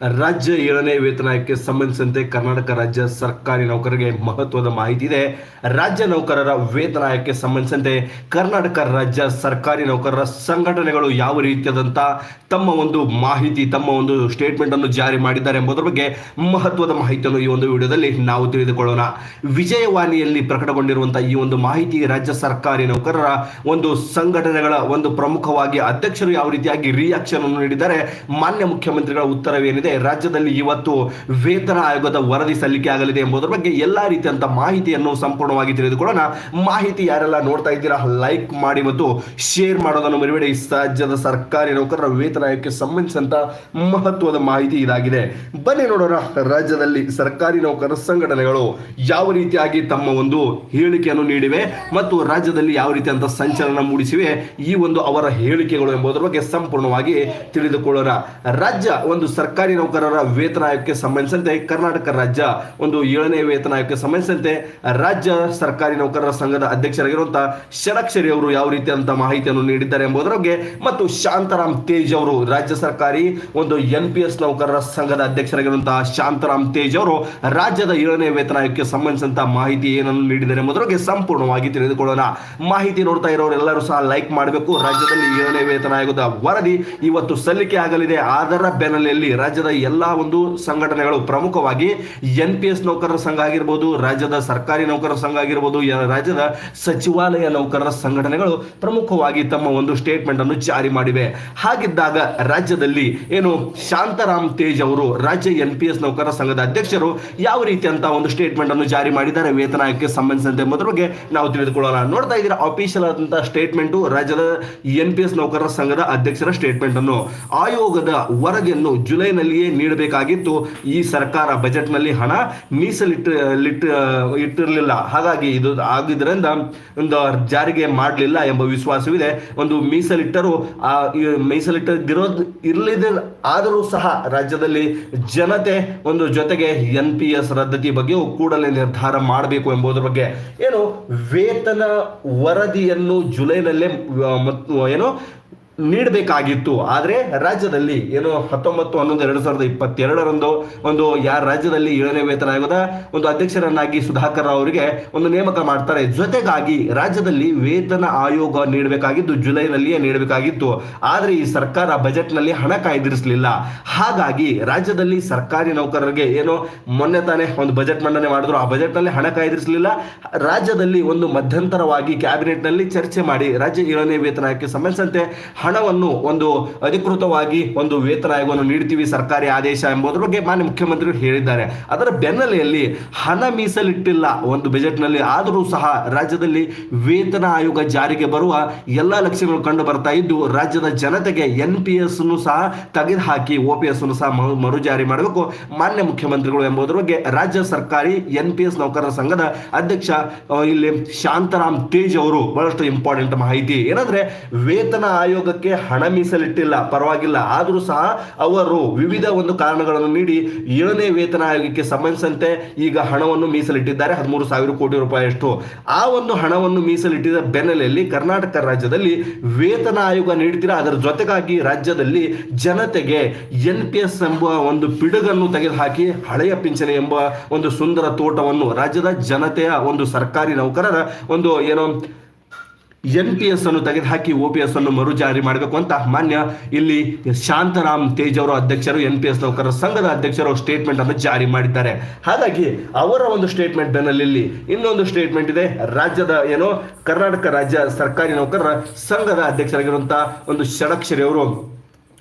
ರಾಜ್ಯ ಏಳನೇ ವೇತನ ಆಯೋಗಕ್ಕೆ ಸಂಬಂಧಿಸಿದಂತೆ ಕರ್ನಾಟಕ ರಾಜ್ಯ ಸರ್ಕಾರಿ ನೌಕರರಿಗೆ ಮಹತ್ವದ ಮಾಹಿತಿ ಇದೆ. ರಾಜ್ಯ ನೌಕರರ ವೇತನ ಆಯೋಗಕ್ಕೆ ಸಂಬಂಧಿಸಿದಂತೆ ಕರ್ನಾಟಕ ರಾಜ್ಯ ಸರ್ಕಾರಿ ನೌಕರರ ಸಂಘಟನೆಗಳು ಯಾವ ರೀತಿಯಾದಂಥ ತಮ್ಮ ಒಂದು ಮಾಹಿತಿ, ತಮ್ಮ ಒಂದು ಸ್ಟೇಟ್ಮೆಂಟ್ ಅನ್ನು ಜಾರಿ ಮಾಡಿದ್ದಾರೆ ಎಂಬುದರ ಬಗ್ಗೆ ಮಹತ್ವದ ಮಾಹಿತಿಯನ್ನು ಈ ಒಂದು ವಿಡಿಯೋದಲ್ಲಿ ನಾವು ತಿಳಿದುಕೊಳ್ಳೋಣ. ವಿಜಯವಾಣಿಯಲ್ಲಿ ಪ್ರಕಟಗೊಂಡಿರುವಂಥ ಈ ಒಂದು ಮಾಹಿತಿ ರಾಜ್ಯ ಸರ್ಕಾರಿ ನೌಕರರ ಒಂದು ಸಂಘಟನೆಗಳ ಒಂದು ಪ್ರಮುಖವಾಗಿ ಅಧ್ಯಕ್ಷರು ಯಾವ ರೀತಿಯಾಗಿ ರಿಯಾಕ್ಷನ್ ಅನ್ನು ನೀಡಿದ್ದಾರೆ? ಮಾನ್ಯ ಮುಖ್ಯಮಂತ್ರಿಗಳ ಉತ್ತರವೇನಿದೆ? ರಾಜ್ಯದಲ್ಲಿ ಇವತ್ತು ವೇತನ ಆಯೋಗದ ವರದಿ ಸಲ್ಲಿಕೆ ಆಗಲಿದೆ ಎಂಬುದರ ಬಗ್ಗೆ ಎಲ್ಲಾ ರೀತಿಯಂತ ಮಾಹಿತಿಯನ್ನು ಸಂಪೂರ್ಣವಾಗಿ ತಿಳಿದುಕೊಳ್ಳೋಣ. ಮಾಹಿತಿ ಯಾರೆಲ್ಲ ನೋಡ್ತಾ ಇದ್ದೀರಾ, ಲೈಕ್ ಮಾಡಿ ಮತ್ತು ಶೇರ್ ಮಾಡೋದನ್ನು ಮರಿಬೇಡಿ. ರಾಜ್ಯದ ಸರ್ಕಾರಿ ನೌಕರರ ವೇತನ ಆಯೋಗಕ್ಕೆ ಸಂಬಂಧಿಸಿದಂತ ಮಹತ್ವದ ಮಾಹಿತಿ ಇದಾಗಿದೆ. ಬನ್ನಿ ನೋಡೋಣ, ರಾಜ್ಯದಲ್ಲಿ ಸರ್ಕಾರಿ ನೌಕರರ ಸಂಘಟನೆಗಳು ಯಾವ ರೀತಿಯಾಗಿ ತಮ್ಮ ಒಂದು ಹೇಳಿಕೆಯನ್ನು ನೀಡಿವೆ ಮತ್ತು ರಾಜ್ಯದಲ್ಲಿ ಯಾವ ರೀತಿಯಂತ ಸಂಚಲನ ಮೂಡಿಸಿವೆ ಈ ಒಂದು ಅವರ ಹೇಳಿಕೆಗಳು ಎಂಬುದರ ಬಗ್ಗೆ ಸಂಪೂರ್ಣವಾಗಿ ತಿಳಿದುಕೊಳ್ಳೋಣ. ರಾಜ್ಯ ಒಂದು ಸರ್ಕಾರಿ ನೌಕರರ ವೇತನ ಆಯೋಗಕ್ಕೆ ಸಂಬಂಧಿಸಿದಂತೆ ಕರ್ನಾಟಕ ರಾಜ್ಯ ಒಂದು ಏಳನೇ ವೇತನ ಆಯೋಗಕ್ಕೆ ಸಂಬಂಧಿಸಿದಂತೆ ರಾಜ್ಯ ಸರ್ಕಾರಿ ನೌಕರರ ಸಂಘದ ಅಧ್ಯಕ್ಷರಾಗಿರುವಂತಹ ಷಡಕ್ಷರಿ ಅವರು ಯಾವ ರೀತಿಯಾದಂತಹ ಮಾಹಿತಿಯನ್ನು ನೀಡಿದ್ದಾರೆ ಎಂಬುದರ ಬಗ್ಗೆ ಮತ್ತು ಶಾಂತರಾಮ್ ತೇಜ್ ಅವರು ರಾಜ್ಯ ಸರ್ಕಾರಿ ಒಂದು ಎನ್ ನೌಕರರ ಸಂಘದ ಅಧ್ಯಕ್ಷರಾಗಿರುವಂತಹ ಶಾಂತರಾಮ್ ತೇಜ್ ಅವರು ರಾಜ್ಯದ ಏಳನೇ ವೇತನ ಆಯೋಗಕ್ಕೆ ಸಂಬಂಧಿಸಿದಂತಹ ಮಾಹಿತಿ ಏನನ್ನು ನೀಡಿದ್ದಾರೆ ಎಂಬುದರ ಬಗ್ಗೆ ಸಂಪೂರ್ಣವಾಗಿ ತಿಳಿದುಕೊಳ್ಳೋಣ. ಮಾಹಿತಿ ನೋಡ್ತಾ ಇರೋರೆಲ್ಲರೂ ಸಹ ಲೈಕ್ ಮಾಡಬೇಕು. ರಾಜ್ಯದಲ್ಲಿ ಏಳನೇ ವೇತನ ಆಯೋಗದ ವರದಿ ಇವತ್ತು ಸಲ್ಲಿಕೆ ಆಗಲಿದೆ. ಅದರ ಬೆನ್ನಲೆಯಲ್ಲಿ ರಾಜ್ಯದ ಎಲ್ಲಾ ಒಂದು ಸಂಘಟನೆಗಳು ಪ್ರಮುಖವಾಗಿ ಎನ್ ಪಿ ಎಸ್ ನೌಕರರ ಸಂಘ ಆಗಿರ್ಬೋದು, ರಾಜ್ಯದ ಸರ್ಕಾರಿ ನೌಕರರ ಸಂಘ ಆಗಿರ್ಬೋದು ರಾಜ್ಯದ ಸಚಿವಾಲಯ ನೌಕರರ ಸಂಘಟನೆಗಳು ಪ್ರಮುಖವಾಗಿ ತಮ್ಮ ಒಂದು ಸ್ಟೇಟ್ಮೆಂಟ್ ಅನ್ನು ಜಾರಿ ಮಾಡಿವೆ. ಹಾಗಿದ್ದಾಗ ರಾಜ್ಯದಲ್ಲಿ ಏನು ಶಾಂತರಾಮ್ ತೇಜ್ ಅವರು, ರಾಜ್ಯ ಎನ್ ಪಿ ಎಸ್ ನೌಕರರ ಸಂಘದ ಅಧ್ಯಕ್ಷರು ಯಾವ ರೀತಿ ಅಂತ ಒಂದು ಸ್ಟೇಟ್ಮೆಂಟ್ ಅನ್ನು ಜಾರಿ ಮಾಡಿದ್ದಾರೆ, ವೇತನ ಆಯೋಗಕ್ಕೆ ಸಂಬಂಧಿಸಿದಂತೆ ಎಂಬುದರ ಬಗ್ಗೆ ನಾವು ತಿಳಿದುಕೊಳ್ಳೋಣ. ನೋಡ್ತಾ ಇದ್ದೀರಾ ಅಫಿಷಿಯಲ್ ಆದಂತಹ ಸ್ಟೇಟ್ಮೆಂಟ್ ರಾಜ್ಯದ ಎನ್ ಪಿ ಎಸ್ ನೌಕರರ ಸಂಘದ ಅಧ್ಯಕ್ಷರ ಸ್ಟೇಟ್ಮೆಂಟ್ ಅನ್ನು. ಆಯೋಗದ ವರದಿಯನ್ನು ಜುಲೈನಲ್ಲಿಯೇ ನೀಡಬೇಕಾಗಿತ್ತು. ಈ ಸರ್ಕಾರ ಬಜೆಟ್ನಲ್ಲಿ ಹಣ ಮೀಸಲಿಟ್ಟು, ಲಿಟ್ಟ, ಇಟ್ಟಿರಲಿಲ್ಲ. ಹಾಗಾಗಿ ಇದು ಆಗಿದ್ದರಿಂದ ಒಂದು ಜಾರಿಗೆ ಮಾಡಲಿಲ್ಲ ಎಂಬ ವಿಶ್ವಾಸವಿದೆ. ಒಂದು ಮೀಸಲಿಟ್ಟರು, ಆ ಮೀಸಲಿಟ್ಟದಿರೋದು ಇರಲಿದೆ, ಆದರೂ ಸಹ ರಾಜ್ಯದಲ್ಲಿ ಜನತೆ ಒಂದು ಜೊತೆಗೆ ಎನ್ ಪಿ ಎಸ್ ರದ್ದತಿ ಬಗ್ಗೆಯೂ ಕೂಡಲೇ ನಿರ್ಧಾರ ಮಾಡಬೇಕು ಎಂಬುದರ ಬಗ್ಗೆ ಏನು ವೇತನ ವರದಿಯನ್ನು ಜುಲೈನಲ್ಲೇ ಏನು ನೀಡಬೇಕಾಗಿತ್ತು. ಆದರೆ ರಾಜ್ಯದಲ್ಲಿ ಏನು ಹತ್ತೊಂಬತ್ತು, ಹನ್ನೊಂದು, ಎರಡು ಸಾವಿರದ ಇಪ್ಪತ್ತೆರಡರಂದು ಒಂದು ಯಾರ ರಾಜ್ಯದಲ್ಲಿ ಏಳನೇ ವೇತನ ಆಯೋಗದ ಒಂದು ಅಧ್ಯಕ್ಷರನ್ನಾಗಿ ಸುಧಾಕರ್ ಅವರಿಗೆ ಒಂದು ನೇಮಕ ಮಾಡ್ತಾರೆ. ಜೊತೆಗಾಗಿ ರಾಜ್ಯದಲ್ಲಿ ವೇತನ ಆಯೋಗ ನೀಡಬೇಕಾಗಿದ್ದು, ಜುಲೈನಲ್ಲಿಯೇ ನೀಡಬೇಕಾಗಿತ್ತು. ಆದರೆ ಈ ಸರ್ಕಾರ ಬಜೆಟ್ನಲ್ಲಿ ಹಣ ಕಾಯ್ದಿರಿಸಲಿಲ್ಲ. ಹಾಗಾಗಿ ರಾಜ್ಯದಲ್ಲಿ ಸರ್ಕಾರಿ ನೌಕರರಿಗೆ ಏನು ಮೊನ್ನೆ ತಾನೇ ಒಂದು ಬಜೆಟ್ ಮಂಡನೆ ಮಾಡಿದ್ರು. ಆ ಬಜೆಟ್ನಲ್ಲಿ ಹಣ ಕಾಯ್ದಿರಿಸಲಿಲ್ಲ. ರಾಜ್ಯದಲ್ಲಿ ಒಂದು ಮಧ್ಯಂತರವಾಗಿ ಕ್ಯಾಬಿನೆಟ್ನಲ್ಲಿ ಚರ್ಚೆ ಮಾಡಿ ರಾಜ್ಯ ಏಳನೇ ವೇತನಕ್ಕೆ ಸಂಬಂಧಿಸಿದಂತೆ ಹಣವನ್ನು ಒಂದು ಅಧಿಕೃತವಾಗಿ ಒಂದು ವೇತನ ಆಯೋಗವನ್ನು ನೀಡ್ತೀವಿ ಸರ್ಕಾರಿ ಆದೇಶ ಎಂಬುದರ ಬಗ್ಗೆ ಮಾನ್ಯ ಮುಖ್ಯಮಂತ್ರಿಗಳು ಹೇಳಿದ್ದಾರೆ. ಅದರ ಬೆನ್ನಲೆಯಲ್ಲಿ ಹಣ ಮೀಸಲಿಟ್ಟಿಲ್ಲ ಒಂದು ಬಜೆಟ್ನಲ್ಲಿ, ಆದರೂ ಸಹ ರಾಜ್ಯದಲ್ಲಿ ವೇತನ ಆಯೋಗ ಜಾರಿಗೆ ಬರುವ ಎಲ್ಲ ಲಕ್ಷಣಗಳು ಕಂಡು ಬರ್ತಾ ಇದ್ದು, ರಾಜ್ಯದ ಜನತೆಗೆ ಎನ್ ಪಿ ಎಸ್ ಸಹ ತೆಗೆದುಹಾಕಿ ಒ ಪಿ ಎಸ್ ಸಹ ಮರು- ಜಾರಿ ಮಾಡಬೇಕು ಮಾನ್ಯ ಮುಖ್ಯಮಂತ್ರಿಗಳು ಎಂಬುದರ ಬಗ್ಗೆ ರಾಜ್ಯ ಸರ್ಕಾರಿ ಎನ್ ಪಿ ಎಸ್ ನೌಕರರ ಸಂಘದ ಅಧ್ಯಕ್ಷ ಇಲ್ಲಿ ಶಾಂತರಾಮ್ ತೇಜ್ ಅವರು ಬಹಳಷ್ಟು ಇಂಪಾರ್ಟೆಂಟ್ ಮಾಹಿತಿ. ಏನಂದ್ರೆ ವೇತನ ಆಯೋಗಕ್ಕೆ ಹಣ ಮೀಸಲಿಟ್ಟಿಲ್ಲ, ಪರವಾಗಿಲ್ಲ. ಆದರೂ ಸಹ ಅವರು ವಿವಿಧ ಒಂದು ಕಾರಣಗಳನ್ನು ನೀಡಿ ಏಳನೇ ವೇತನ ಆಯೋಗಕ್ಕೆ ಸಂಬಂಧಿಸಿದಂತೆ ಈಗ ಹಣವನ್ನು ಮೀಸಲಿಟ್ಟಿದ್ದಾರೆ. ಹದಿಮೂರು ಸಾವಿರ ಕೋಟಿ ರೂಪಾಯಿಯಷ್ಟು. ಆ ಒಂದು ಹಣವನ್ನು ಮೀಸಲಿಟ್ಟಿದ ಬೆನ್ನಲೆಯಲ್ಲಿ ಕರ್ನಾಟಕ ರಾಜ್ಯದಲ್ಲಿ ವೇತನ ಆಯೋಗ ನೀಡ್ತೀರಾ ಅದರ ಜೊತೆಗಾಗಿ ರಾಜ್ಯದಲ್ಲಿ ಜನತೆಗೆ ಎನ್ ಪಿ ಎಸ್ ಎಂಬ ಒಂದು ಪಿಡುಗನ್ನು ತೆಗೆದುಹಾಕಿ ಹಳೆಯ ಪಿಂಚಣಿ ಎಂಬ ಒಂದು ಸುಂದರ ತೋಟವನ್ನು ರಾಜ್ಯದ ಜನತೆಯ ಒಂದು ಸರ್ಕಾರಿ ನೌಕರರ ಒಂದು ಏನೋ ಎನ್ ಪಿ ಎಸ್ ಅನ್ನು ತೆಗೆದುಹಾಕಿ ಒ ಪಿ ಎಸ್ ಅನ್ನು ಮರು ಜಾರಿ ಮಾಡಬೇಕು ಅಂತ ಮಾನ್ಯ ಇಲ್ಲಿ ಶಾಂತರಾಮ್ ತೇಜ್ ಅವರು ಅಧ್ಯಕ್ಷರು ಎನ್ ಪಿ ಎಸ್ ನೌಕರರ ಸಂಘದ ಅಧ್ಯಕ್ಷರು ಸ್ಟೇಟ್ಮೆಂಟ್ ಅನ್ನು ಜಾರಿ ಮಾಡಿದ್ದಾರೆ. ಹಾಗಾಗಿ ಅವರ ಒಂದು ಸ್ಟೇಟ್ಮೆಂಟ್ ಬೆನ್ನಲ್ಲಿ ಇನ್ನೊಂದು ಸ್ಟೇಟ್ಮೆಂಟ್ ಇದೆ. ರಾಜ್ಯದ ಏನೋ ಕರ್ನಾಟಕ ರಾಜ್ಯ ಸರ್ಕಾರಿ ನೌಕರರ ಸಂಘದ ಅಧ್ಯಕ್ಷರಾಗಿರುವಂತಹ ಒಂದು ಷಡಕ್ಷರಿ ಅವರು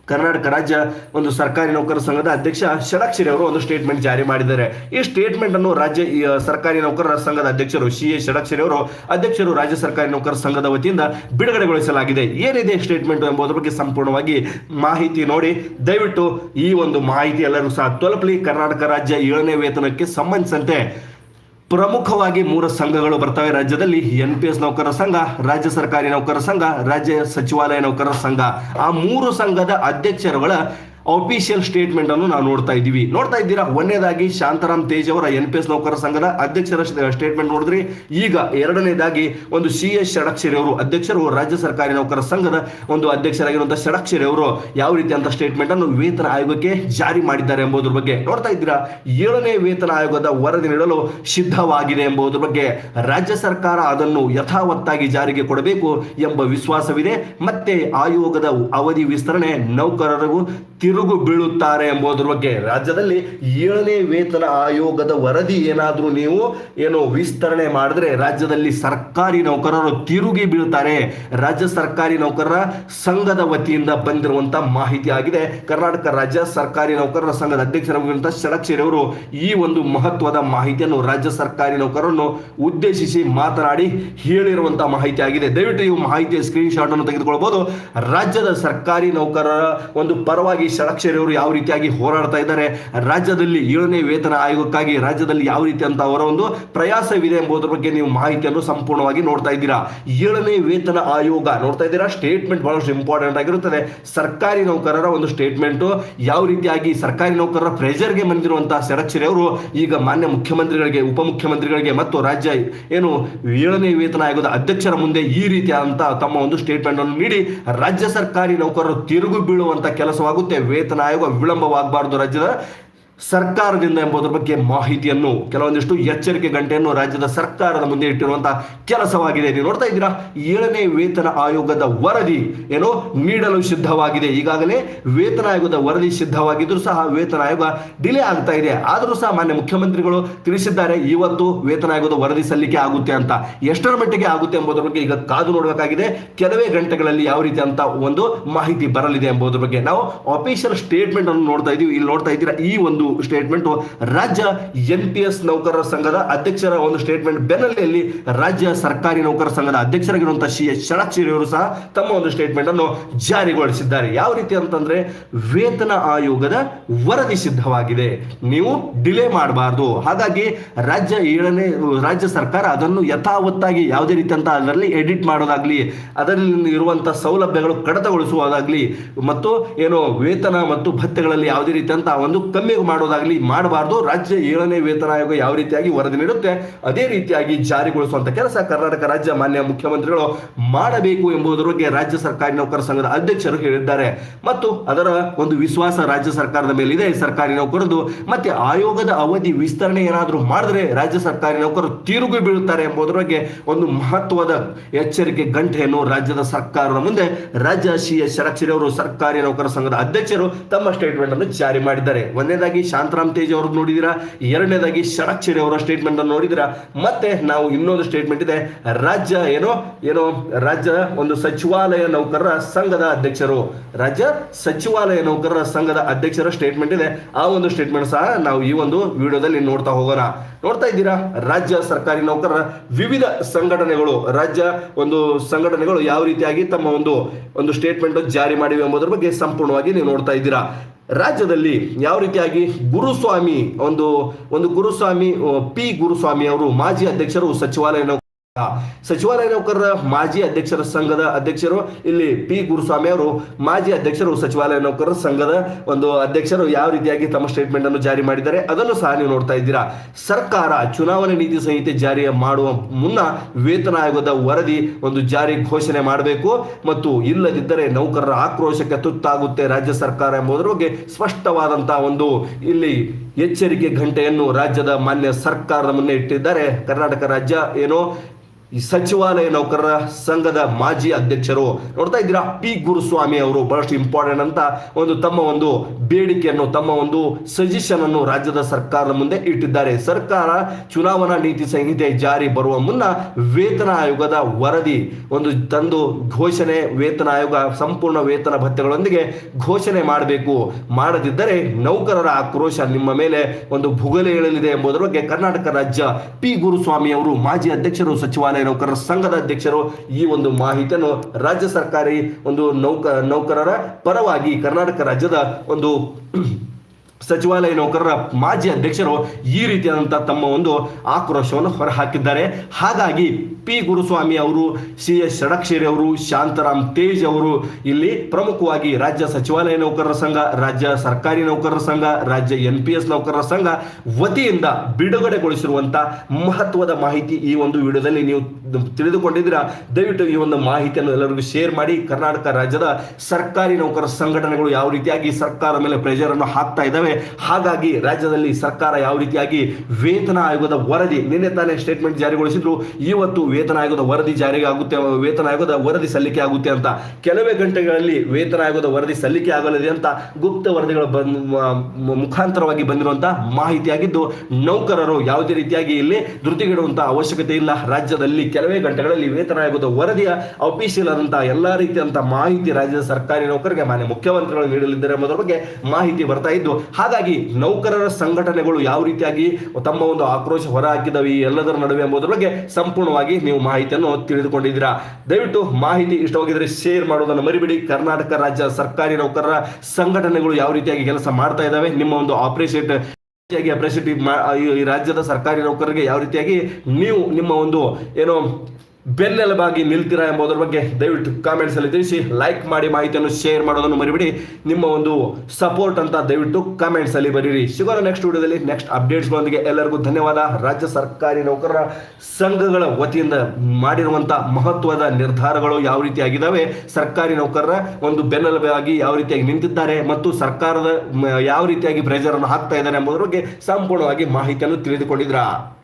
ಕರ್ನಾಟಕ ರಾಜ್ಯ ಒಂದು ಸರ್ಕಾರಿ ನೌಕರರ ಸಂಘದ ಅಧ್ಯಕ್ಷ ಷಡಕ್ಷರಿ ಅವರು ಒಂದು ಸ್ಟೇಟ್ಮೆಂಟ್ ಜಾರಿ ಮಾಡಿದ್ದಾರೆ. ಈ ಸ್ಟೇಟ್ಮೆಂಟ್ ಅನ್ನು ರಾಜ್ಯ ಸರ್ಕಾರಿ ನೌಕರರ ಸಂಘದ ಅಧ್ಯಕ್ಷರು ಸಿ ಎ ಷಡಕ್ಷರಿ ಅವರು ಅಧ್ಯಕ್ಷರು ರಾಜ್ಯ ಸರ್ಕಾರಿ ನೌಕರರ ಸಂಘದ ವತಿಯಿಂದ ಬಿಡುಗಡೆಗೊಳಿಸಲಾಗಿದೆ. ಏನಿದೆ ಸ್ಟೇಟ್ಮೆಂಟ್ ಎಂಬುದರ ಬಗ್ಗೆ ಸಂಪೂರ್ಣವಾಗಿ ಮಾಹಿತಿ ನೋಡಿ. ದಯವಿಟ್ಟು ಈ ಒಂದು ಮಾಹಿತಿ ಎಲ್ಲರೂ ಸಹ ತಲುಪಲಿ. ಕರ್ನಾಟಕ ರಾಜ್ಯ ಏಳನೇ ವೇತನಕ್ಕೆ ಸಂಬಂಧಿಸಿದಂತೆ ಪ್ರಮುಖವಾಗಿ ಮೂರು ಸಂಘಗಳು ಬರ್ತವೆ. ರಾಜ್ಯದಲ್ಲಿ ಎನ್ ಪಿ ಎಸ್ ನೌಕರರ ಸಂಘ, ರಾಜ್ಯ ಸರ್ಕಾರಿ ನೌಕರರ ಸಂಘ, ರಾಜ್ಯ ಸಚಿವಾಲಯ ನೌಕರರ ಸಂಘ. ಆ ಮೂರು ಸಂಘದ ಅಧ್ಯಕ್ಷರುಗಳ ಅಫಿಷಿಯಲ್ ಸ್ಟೇಟ್ಮೆಂಟ್ ಅನ್ನು ನಾವು ನೋಡ್ತಾ ಇದ್ದೀವಿ. ನೋಡ್ತಾ ಇದ್ದೀರಾ? ಒಂದನೇದಾಗಿ ಶಾಂತಾರಾಮ್ ತೇಜ್ ಅವರ ಎನ್ ಪಿ ಎಸ್ ನೌಕರರ ಸಂಘದ ಅಧ್ಯಕ್ಷರ ಸ್ಟೇಟ್ಮೆಂಟ್ ನೋಡಿದ್ರಿ. ಈಗ ಎರಡನೇದಾಗಿ ಒಂದು ಸಿ ಎಸ್ ಷಡಕ್ಷರಿ ಅವರು ಅಧ್ಯಕ್ಷರು, ರಾಜ್ಯ ಸರ್ಕಾರಿ ನೌಕರರ ಸಂಘದ ಒಂದು ಅಧ್ಯಕ್ಷರಾಗಿರುವಂತಹ ಷಡಕ್ಷರಿ ಅವರು ಯಾವ ರೀತಿಯಂತ ಸ್ಟೇಟ್ಮೆಂಟ್ ಅನ್ನು ವೇತನ ಆಯೋಗಕ್ಕೆ ಜಾರಿ ಮಾಡಿದ್ದಾರೆ ಎಂಬುದರ ಬಗ್ಗೆ ನೋಡ್ತಾ ಇದ್ದೀರಾ? ಏಳನೇ ವೇತನ ಆಯೋಗದ ವರದಿ ನೀಡಲು ಸಿದ್ಧವಾಗಿದೆ ಎಂಬುದರ ಬಗ್ಗೆ ರಾಜ್ಯ ಸರ್ಕಾರ ಅದನ್ನು ಯಥಾವತ್ತಾಗಿ ಜಾರಿಗೆ ಕೊಡಬೇಕು ಎಂಬ ವಿಶ್ವಾಸವಿದೆ. ಮತ್ತೆ ಆಯೋಗದ ಅವಧಿ ವಿಸ್ತರಣೆ ನೌಕರರಿಗೂ ತಿರುಗು ಬೀಳುತ್ತಾರೆ ಎಂಬುದರ ಬಗ್ಗೆ ರಾಜ್ಯದಲ್ಲಿ ಏಳನೇ ವೇತನ ಆಯೋಗದ ವರದಿ ಏನಾದರೂ ನೀವು ಏನು ವಿಸ್ತರಣೆ ಮಾಡಿದ್ರೆ ರಾಜ್ಯದಲ್ಲಿ ಸರ್ಕಾರಿ ನೌಕರರು ತಿರುಗಿ ಬೀಳುತ್ತಾರೆ ರಾಜ್ಯ ಸರ್ಕಾರಿ ನೌಕರರ ಸಂಘದ ವತಿಯಿಂದ ಬಂದಿರುವಂತ ಮಾಹಿತಿ ಆಗಿದೆ. ಕರ್ನಾಟಕ ರಾಜ್ಯ ಸರ್ಕಾರಿ ನೌಕರರ ಸಂಘದ ಅಧ್ಯಕ್ಷರಾಗಿರುವಂತಹ ಷಡಕ್ಷರಿ ಅವರು ಈ ಒಂದು ಮಹತ್ವದ ಮಾಹಿತಿಯನ್ನು ರಾಜ್ಯ ಸರ್ಕಾರಿ ನೌಕರರನ್ನು ಉದ್ದೇಶಿಸಿ ಮಾತನಾಡಿ ಹೇಳಿರುವಂತಹ ಮಾಹಿತಿ ಆಗಿದೆ. ದಯವಿಟ್ಟು ಈ ಮಾಹಿತಿಯ ಸ್ಕ್ರೀನ್ ಶಾಟ್ ಅನ್ನು ತೆಗೆದುಕೊಳ್ಬಹುದು. ರಾಜ್ಯದ ಸರ್ಕಾರಿ ನೌಕರರ ಒಂದು ಪರವಾಗಿ ಷಡಕ್ಷರಿ ಅವರು ಯಾವ ರೀತಿಯಾಗಿ ಹೋರಾಡ್ತಾ ಇದ್ದಾರೆ, ರಾಜ್ಯದಲ್ಲಿ ಏಳನೇ ವೇತನ ಆಯೋಗಕ್ಕಾಗಿ ರಾಜ್ಯದಲ್ಲಿ ಯಾವ ರೀತಿ ಅಂತ ಅವರ ಒಂದು ಪ್ರಯಾಸವಿದೆ ಎಂಬುದರ ಬಗ್ಗೆ ನೀವು ಮಾಹಿತಿಯನ್ನು ಸಂಪೂರ್ಣವಾಗಿ ನೋಡ್ತಾ ಇದ್ದೀರಾ. ಏಳನೇ ವೇತನ ಆಯೋಗ ನೋಡ್ತಾ ಇದ್ದೀರಾ? ಸ್ಟೇಟ್ಮೆಂಟ್ ಬಹಳಷ್ಟು ಇಂಪಾರ್ಟೆಂಟ್ ಆಗಿರುತ್ತದೆ. ಸರ್ಕಾರಿ ನೌಕರರ ಒಂದು ಸ್ಟೇಟ್ಮೆಂಟ್ ಯಾವ ರೀತಿಯಾಗಿ ಸರ್ಕಾರಿ ನೌಕರರ ಪ್ರೆಷರ್ಗೆ ಬಂದಿರುವಂತಹ ಷಡಕ್ಷರಿ ಅವರು ಈಗ ಮಾನ್ಯ ಮುಖ್ಯಮಂತ್ರಿಗಳಿಗೆ, ಉಪಮುಖ್ಯಮಂತ್ರಿಗಳಿಗೆ ಮತ್ತು ರಾಜ್ಯ ಏನು ಏಳನೇ ವೇತನ ಆಯೋಗದ ಅಧ್ಯಕ್ಷರ ಮುಂದೆ ಈ ರೀತಿಯಾದಂತಹ ತಮ್ಮ ಒಂದು ಸ್ಟೇಟ್ಮೆಂಟ್ ಅನ್ನು ನೀಡಿ, ರಾಜ್ಯ ಸರ್ಕಾರಿ ನೌಕರರು ತಿರುಗು ಬೀಳುವಂತಹ ಕೆಲಸವಾಗುತ್ತೆ. ವೇತನ ಆಯೋಗ ವಿಳಂಬವಾಗಬಾರದು ರಾಜ್ಯದ. ಸರ್ಕಾರದಿಂದ ಎಂಬುದರ ಬಗ್ಗೆ ಮಾಹಿತಿಯನ್ನು, ಕೆಲವೊಂದಿಷ್ಟು ಎಚ್ಚರಿಕೆ ಗಂಟೆಯನ್ನು ರಾಜ್ಯದ ಸರ್ಕಾರದ ಮುಂದೆ ಇಟ್ಟಿರುವಂತಹ ಕೆಲಸವಾಗಿದೆ. ನೀವು ನೋಡ್ತಾ ಇದ್ದೀರಾ? ಏಳನೇ ವೇತನ ಆಯೋಗದ ವರದಿ ಏನು ನೀಡಲು ಸಿದ್ಧವಾಗಿದೆ. ಈಗಾಗಲೇ ವೇತನ ಆಯೋಗದ ವರದಿ ಸಿದ್ಧವಾಗಿದ್ದರೂ ಸಹ ವೇತನ ಆಯೋಗ ಡಿಲೇ ಆಗ್ತಾ ಇದೆ. ಆದರೂ ಸಹ ಮಾನ್ಯ ಮುಖ್ಯಮಂತ್ರಿಗಳು ತಿಳಿಸಿದ್ದಾರೆ, ಇವತ್ತು ವೇತನ ಆಯೋಗದ ವರದಿ ಸಲ್ಲಿಕೆ ಆಗುತ್ತೆ ಅಂತ. ಎಷ್ಟರ ಮಟ್ಟಿಗೆ ಆಗುತ್ತೆ ಎಂಬುದರ ಬಗ್ಗೆ ಈಗ ಕಾದು ನೋಡಬೇಕಾಗಿದೆ. ಕೆಲವೇ ಗಂಟೆಗಳಲ್ಲಿ ಯಾವ ರೀತಿ ಅಂತ ಒಂದು ಮಾಹಿತಿ ಬರಲಿದೆ ಎಂಬುದರ ಬಗ್ಗೆ. ನಾವು ಅಫಿಷಿಯಲ್ ಸ್ಟೇಟ್ಮೆಂಟ್ ಅನ್ನು ನೋಡ್ತಾ ಇದೀವಿ. ಇಲ್ಲಿ ನೋಡ್ತಾ ಇದ್ದೀರಾ, ಈ ಒಂದು ಸ್ಟೇಟ್ಮೆಂಟ್ ರಾಜ್ಯ ಎನ್ ಪಿ ಎಸ್ ನೌಕರರ ಸಂಘದ ಅಧ್ಯಕ್ಷರ ಒಂದು ಸ್ಟೇಟ್ಮೆಂಟ್ ಬೆನ್ನಲ್ಲಿಯಲ್ಲಿ ರಾಜ್ಯ ಸರ್ಕಾರಿ ನೌಕರರ ಸಂಘದ ಅಧ್ಯಕ್ಷರಾಗಿರುವಂತಹ ಸಿ ಎಸ್ ಷಡಕ್ಷರಿ ಅವರು ಸಹ ತಮ್ಮ ಒಂದು ಸ್ಟೇಟ್ಮೆಂಟ್ ಅನ್ನು ಜಾರಿಗೊಳಿಸಿದ್ದಾರೆ. ಯಾವ ರೀತಿ ಅಂತಂದ್ರೆ ವೇತನ ಆಯೋಗದ ವರದಿ ಸಿದ್ಧವಾಗಿದೆ. ನೀವು ಡಿಲೇ ಮಾಡಬಾರ್ದು. ಹಾಗಾಗಿ ರಾಜ್ಯ ಏಳನೇ, ರಾಜ್ಯ ಸರ್ಕಾರ ಅದನ್ನು ಯಥಾವತ್ತಾಗಿ ಯಾವುದೇ ರೀತಿ ಅಂತ ಅದರಲ್ಲಿ ಎಡಿಟ್ ಮಾಡೋದಾಗ್ಲಿ, ಅದರಲ್ಲಿ ಇರುವಂತಹ ಸೌಲಭ್ಯಗಳು ಕಡಿತಗೊಳಿಸುವುದಾಗ್ಲಿ, ಮತ್ತು ಏನು ವೇತನ ಮತ್ತು ಭತ್ಯೆಗಳಲ್ಲಿ ಯಾವುದೇ ರೀತಿ ಅಂತ ಒಂದು ಕಮ್ಮಿ ಮಾಡೋದಾಗ್ಲಿ ಮಾಡಬಾರ್ದು. ರಾಜ್ಯ ಏಳನೇ ವೇತನ ಆಯೋಗ ಯಾವ ರೀತಿಯಾಗಿ ವರದಿ ನೀಡುತ್ತೆ? ಅದೇ ರೀತಿಯಾಗಿ ಜಾರಿಗೊಳಿಸುವಂತ ಕೆಲಸ ಕರ್ನಾಟಕ ರಾಜ್ಯ ಮಾನ್ಯ ಮುಖ್ಯಮಂತ್ರಿಗಳು ಮಾಡಬೇಕು ಎಂಬುದರ ಬಗ್ಗೆ ರಾಜ್ಯ ಸರ್ಕಾರಿ ನೌಕರ ಸಂಘದ ಅಧ್ಯಕ್ಷರು ಹೇಳಿದ್ದಾರೆ. ಮತ್ತು ಅದರ ಒಂದು ವಿಶ್ವಾಸ ರಾಜ್ಯ ಸರ್ಕಾರದ ಮೇಲಿದೆ. ಸರ್ಕಾರಿ ನೌಕರದು ಮತ್ತೆ ಆಯೋಗದ ಅವಧಿ ವಿಸ್ತರಣೆ ಏನಾದರೂ ಮಾಡಿದ್ರೆ ರಾಜ್ಯ ಸರ್ಕಾರಿ ನೌಕರರು ತಿರುಗಿ ಬೀಳುತ್ತಾರೆ ಎಂಬುದರ ಬಗ್ಗೆ ಒಂದು ಮಹತ್ವದ ಎಚ್ಚರಿಕೆ ಗಂಟೆಯನ್ನು ರಾಜ್ಯದ ಸರ್ಕಾರದ ಮುಂದೆ ರಾಜ್ಯ ಸಿ ಎಸ್ ಸರ್ಕಾರಿ ನೌಕರ ಸಂಘದ ಅಧ್ಯಕ್ಷರು ತಮ್ಮ ಸ್ಟೇಟ್ಮೆಂಟ್ ಅನ್ನು ಜಾರಿ ಮಾಡಿದ್ದಾರೆ. ಒಂದನೇದಾಗಿ ಶಾಂತರಾಮ್ ತೇಜ್ ಅವ್ರದ್ದು ನೋಡಿದಿರಾ? ಎರಡನೇದಾಗಿ ಷಡಕ್ಷರಿ ಅವರ ಸ್ಟೇಟ್ಮೆಂಟ್ ಅನ್ನು ನೋಡಿದಿರಾ? ಮತ್ತೆ ನಾವು ಇನ್ನೊಂದು ಸ್ಟೇಟ್ಮೆಂಟ್ ಇದೆ. ರಾಜ್ಯ ಏನೋ ಏನೋ, ರಾಜ್ಯ ಒಂದು ಸಚಿವಾಲಯ ನೌಕರರ ಸಂಘದ ಅಧ್ಯಕ್ಷರು. ರಾಜ್ಯ ಸಚಿವಾಲಯ ನೌಕರರ ಸಂಘದ ಅಧ್ಯಕ್ಷರ ಸ್ಟೇಟ್ಮೆಂಟ್ ಇದೆ. ಆ ಒಂದು ಸ್ಟೇಟ್ಮೆಂಟ್ ಸಹ ನಾವು ಈ ಒಂದು ವಿಡಿಯೋದಲ್ಲಿ ನೋಡ್ತಾ ಹೋಗೋಣ. ನೋಡ್ತಾ ಇದ್ದೀರಾ? ರಾಜ್ಯ ಸರ್ಕಾರಿ ನೌಕರರ ವಿವಿಧ ಸಂಘಟನೆಗಳು, ರಾಜ್ಯ ಒಂದು ಸಂಘಟನೆಗಳು ಯಾವ ರೀತಿಯಾಗಿ ತಮ್ಮ ಒಂದು ಒಂದು ಸ್ಟೇಟ್ಮೆಂಟ್ ಜಾರಿ ಮಾಡಿವೆ ಎಂಬುದರ ಬಗ್ಗೆ ಸಂಪೂರ್ಣವಾಗಿ ನೀವು ನೋಡ್ತಾ ಇದ್ದೀರಾ? ರಾಜ್ಯದಲ್ಲಿ ಯಾವ ರೀತಿಯಾಗಿ ಗುರುಸ್ವಾಮಿ ಒಂದು ಒಂದು ಗುರುಸ್ವಾಮಿ ಪಿ ಗುರುಸ್ವಾಮಿ ಅವರು ಮಾಜಿ ಅಧ್ಯಕ್ಷರು ಸಚಿವಾಲಯ ಸಚಿವಾಲಯ ನೌಕರರ ಮಾಜಿ ಅಧ್ಯಕ್ಷರ ಸಂಘದ ಅಧ್ಯಕ್ಷರು ಇಲ್ಲಿ ಪಿ ಗುರುಸ್ವಾಮಿ ಅವರು, ಮಾಜಿ ಅಧ್ಯಕ್ಷರು ಸಚಿವಾಲಯ ನೌಕರರ ಸಂಘದ ಒಂದು ಅಧ್ಯಕ್ಷರು ಯಾವ ರೀತಿಯಾಗಿ ತಮ್ಮ ಸ್ಟೇಟ್ಮೆಂಟ್ ಅನ್ನು ಜಾರಿ ಮಾಡಿದ್ದಾರೆ, ಅದನ್ನು ಸಹ ನೀವು ನೋಡ್ತಾ ಇದ್ದೀರಾ. ಸರ್ಕಾರ ಚುನಾವಣೆ ನೀತಿ ಸಂಹಿತೆ ಜಾರಿ ಮಾಡುವ ಮುನ್ನ ವೇತನ ಆಯೋಗದ ವರದಿ ಒಂದು ಜಾರಿ ಘೋಷಣೆ ಮಾಡಬೇಕು. ಮತ್ತು ಇಲ್ಲದಿದ್ದರೆ ನೌಕರರ ಆಕ್ರೋಶಕ್ಕೆ ತುತ್ತಾಗುತ್ತೆ ರಾಜ್ಯ ಸರ್ಕಾರ ಎಂಬುದರ ಬಗ್ಗೆ ಸ್ಪಷ್ಟವಾದಂತಹ ಒಂದು ಇಲ್ಲಿ ಎಚ್ಚರಿಕೆ ಘಂಟೆಯನ್ನು ರಾಜ್ಯದ ಮಾನ್ಯ ಸರ್ಕಾರದ ಮುನ್ನೆ ಇಟ್ಟಿದ್ದಾರೆ. ಕರ್ನಾಟಕ ರಾಜ್ಯ ಏನೋ ಈ ಸಚಿವಾಲಯ ನೌಕರರ ಸಂಘದ ಮಾಜಿ ಅಧ್ಯಕ್ಷರು ನೋಡ್ತಾ ಇದ್ದೀರಾ? ಪಿ. ಗುರುಸ್ವಾಮಿ ಅವರು ಬಹಳಷ್ಟು ಇಂಪಾರ್ಟೆಂಟ್ ಅಂತ ಒಂದು ತಮ್ಮ ಒಂದು ಬೇಡಿಕೆಯನ್ನು, ತಮ್ಮ ಒಂದು ಸಜೆಷನ್ ಅನ್ನು ರಾಜ್ಯದ ಸರ್ಕಾರದ ಮುಂದೆ ಇಟ್ಟಿದ್ದಾರೆ. ಸರ್ಕಾರ ಚುನಾವಣಾ ನೀತಿ ಸಂಹಿತೆ ಜಾರಿ ಬರುವ ಮುನ್ನ ವೇತನ ಆಯೋಗದ ವರದಿ ಒಂದು ತಂದು ಘೋಷಣೆ, ವೇತನ ಆಯೋಗ ಸಂಪೂರ್ಣ ವೇತನ ಭತ್ಯೆಗಳೊಂದಿಗೆ ಘೋಷಣೆ ಮಾಡಬೇಕು. ಮಾಡದಿದ್ದರೆ ನೌಕರರ ಆಕ್ರೋಶ ನಿಮ್ಮ ಮೇಲೆ ಒಂದು ಭುಗಲೆ ಏಳಲಿದೆ ಎಂಬುದರ ಬಗ್ಗೆ ಕರ್ನಾಟಕ ರಾಜ್ಯ ಪಿ. ಗುರುಸ್ವಾಮಿ ಅವರು ಮಾಜಿ ಅಧ್ಯಕ್ಷರು, ಸಚಿವಾಲಯ ನೌಕರರ ಸಂಘದ ಅಧ್ಯಕ್ಷರು ಈ ಒಂದು ಮಾಹಿತಿಯನ್ನು ರಾಜ್ಯ ಸರ್ಕಾರಿ ಒಂದು ನೌಕ, ನೌಕರರ ಪರವಾಗಿ ಕರ್ನಾಟಕ ರಾಜ್ಯದ ಒಂದು ಸಚಿವಾಲಯ ನೌಕರರ ಮಾಜಿ ಅಧ್ಯಕ್ಷರು ಈ ರೀತಿಯಾದಂಥ ತಮ್ಮ ಒಂದು ಆಕ್ರೋಶವನ್ನು ಹೊರಹಾಕಿದ್ದಾರೆ. ಹಾಗಾಗಿ ಪಿ ಗುರುಸ್ವಾಮಿ ಅವರು, ಸಿ ಎಸ್ ಷಡಕ್ಷೇರಿ ಅವರು, ಶಾಂತರಾಮ್ ತೇಜ್ ಅವರು ಇಲ್ಲಿ ಪ್ರಮುಖವಾಗಿ ರಾಜ್ಯ ಸಚಿವಾಲಯ ನೌಕರರ ಸಂಘ, ರಾಜ್ಯ ಸರ್ಕಾರಿ ನೌಕರರ ಸಂಘ, ರಾಜ್ಯ ಎನ್ ಪಿ ಎಸ್ ನೌಕರರ ಸಂಘ ವತಿಯಿಂದ ಬಿಡುಗಡೆಗೊಳಿಸಿರುವಂಥ ಮಹತ್ವದ ಮಾಹಿತಿ ಈ ಒಂದು ವಿಡಿಯೋದಲ್ಲಿ ನೀವು ತಿಳಿದುಕೊಂಡಿದ್ದೀರಾ? ದಯವಿಟ್ಟು ಈ ಒಂದು ಮಾಹಿತಿಯನ್ನು ಎಲ್ಲರಿಗೂ ಶೇರ್ ಮಾಡಿ. ಕರ್ನಾಟಕ ರಾಜ್ಯದ ಸರ್ಕಾರಿ ನೌಕರರ ಸಂಘಟನೆಗಳು ಯಾವ ರೀತಿಯಾಗಿ ಸರ್ಕಾರ ಮೇಲೆ ಪ್ರೆಷರ್ ಅನ್ನು ಹಾಕ್ತಾ ಇದ್ದಾವೆ? ಹಾಗಾಗಿ ರಾಜ್ಯದಲ್ಲಿ ಸರ್ಕಾರ ಯಾವ ರೀತಿಯಾಗಿ ವೇತನ ಆಯೋಗದ ವರದಿ, ನಿನ್ನೆ ತಾನೇ ಸ್ಟೇಟ್ಮೆಂಟ್ ಜಾರಿಗೊಳಿಸಿದ್ರು, ಇವತ್ತು ವೇತನ ಆಯೋಗದ ವರದಿ ಜಾರಿಗೆ ಆಗುತ್ತೆ, ವೇತನ ಆಯೋಗದ ವರದಿ ಸಲ್ಲಿಕೆ ಆಗುತ್ತೆ ಅಂತ. ಕೆಲವೇ ಗಂಟೆಗಳಲ್ಲಿ ವೇತನ ಆಯೋಗದ ವರದಿ ಸಲ್ಲಿಕೆ ಆಗಲಿದೆ ಅಂತ ಗುಪ್ತ ವರದಿಗಳ ಮುಖಾಂತರವಾಗಿ ಬಂದಿರುವಂತಹ ಮಾಹಿತಿಯಾಗಿದ್ದು, ನೌಕರರು ಯಾವುದೇ ರೀತಿಯಾಗಿ ಇಲ್ಲಿ ಧೃತಿಗಿಡುವಂತಹ ಅವಶ್ಯಕತೆ ಇಲ್ಲ. ರಾಜ್ಯದಲ್ಲಿ ಕೆಲವೇ ಗಂಟೆಗಳಲ್ಲಿ ವೇತನ ಆಯೋಗದ ವರದಿಯ ಅಫಿಷಿಯಲ್ ಆದಂತಹ ಎಲ್ಲಾ ರೀತಿಯಂತಹ ಮಾಹಿತಿ ರಾಜ್ಯದ ಸರ್ಕಾರಿ ನೌಕರರಿಗೆ ಮಾನ್ಯ ಮುಖ್ಯಮಂತ್ರಿಗಳು ನೀಡಲಿದ್ದಾರೆ ಎಂಬುದರ ಬಗ್ಗೆ ಮಾಹಿತಿ ಬರ್ತಾ ಇದ್ದು ಹಾಗಾಗಿ ನೌಕರರ ಸಂಘಟನೆಗಳು ಯಾವ ರೀತಿಯಾಗಿ ತಮ್ಮ ಒಂದು ಆಕ್ರೋಶ ಹೊರಹಾಕಿದವೆ ಈ ಎಲ್ಲದರ ನಡುವೆ ಎಂಬುದರ ಬಗ್ಗೆ ಸಂಪೂರ್ಣವಾಗಿ ನೀವು ಮಾಹಿತಿಯನ್ನು ತಿಳಿದುಕೊಂಡಿದ್ದೀರಾ. ದಯವಿಟ್ಟು ಮಾಹಿತಿ ಇಷ್ಟವಾಗಿದ್ರೆ ಶೇರ್ ಮಾಡೋದನ್ನು ಮರಿಬಿಡಿ. ಕರ್ನಾಟಕ ರಾಜ್ಯ ಸರ್ಕಾರಿ ನೌಕರರ ಸಂಘಟನೆಗಳು ಯಾವ ರೀತಿಯಾಗಿ ಕೆಲಸ ಮಾಡ್ತಾ ಇದ್ದಾವೆ, ನಿಮ್ಮ ಒಂದು ಆಪರೇಷನ್ ಅಪ್ರಿಷಿಯೇಟ್ ಈ ರಾಜ್ಯದ ಸರ್ಕಾರಿ ನೌಕರರಿಗೆ ಯಾವ ರೀತಿಯಾಗಿ ನೀವು ನಿಮ್ಮ ಒಂದು ಏನೋ ಬೆನ್ನೆಲುಬಾಗಿ ನಿಲ್ತೀರಾ ಎಂಬುದರ ಬಗ್ಗೆ ದಯವಿಟ್ಟು ಕಾಮೆಂಟ್ಸ್ ಅಲ್ಲಿ ತಿಳಿಸಿ ಲೈಕ್ ಮಾಡಿ ಮಾಹಿತಿಯನ್ನು ಶೇರ್ ಮಾಡೋದನ್ನು ಮರಿಬಿಡಿ. ನಿಮ್ಮ ಒಂದು ಸಪೋರ್ಟ್ ಅಂತ ದಯವಿಟ್ಟು ಕಾಮೆಂಟ್ಸ್ ಅಲ್ಲಿ ಬರೀರಿ. ಸಿಗೋಣ ನೆಕ್ಸ್ಟ್ ವಿಡಿಯೋದಲ್ಲಿ. ನೆಕ್ಸ್ಟ್ ಅಪ್ಡೇಟ್ಸ್ಗಳೊಂದಿಗೆ ಎಲ್ಲರಿಗೂ ಧನ್ಯವಾದ. ರಾಜ್ಯ ಸರ್ಕಾರಿ ನೌಕರರ ಸಂಘಗಳ ವತಿಯಿಂದ ಮಾಡಿರುವಂತ ಮಹತ್ವದ ನಿರ್ಧಾರಗಳು ಯಾವ ರೀತಿಯಾಗಿದ್ದಾವೆ? ಸರ್ಕಾರಿ ನೌಕರರ ಒಂದು ಬೆನ್ನೆಲುಬಾಗಿ ಯಾವ ರೀತಿಯಾಗಿ ನಿಂತಿದ್ದಾರೆ ಮತ್ತು ಸರ್ಕಾರದ ಯಾವ ರೀತಿಯಾಗಿ ಪ್ರೆಜರ್ ಅನ್ನು ಹಾಕ್ತಾ ಇದ್ದಾರೆ ಎಂಬುದರ ಬಗ್ಗೆ ಸಂಪೂರ್ಣವಾಗಿ ಮಾಹಿತಿಯನ್ನು ತಿಳಿದುಕೊಂಡಿದ್ರಾ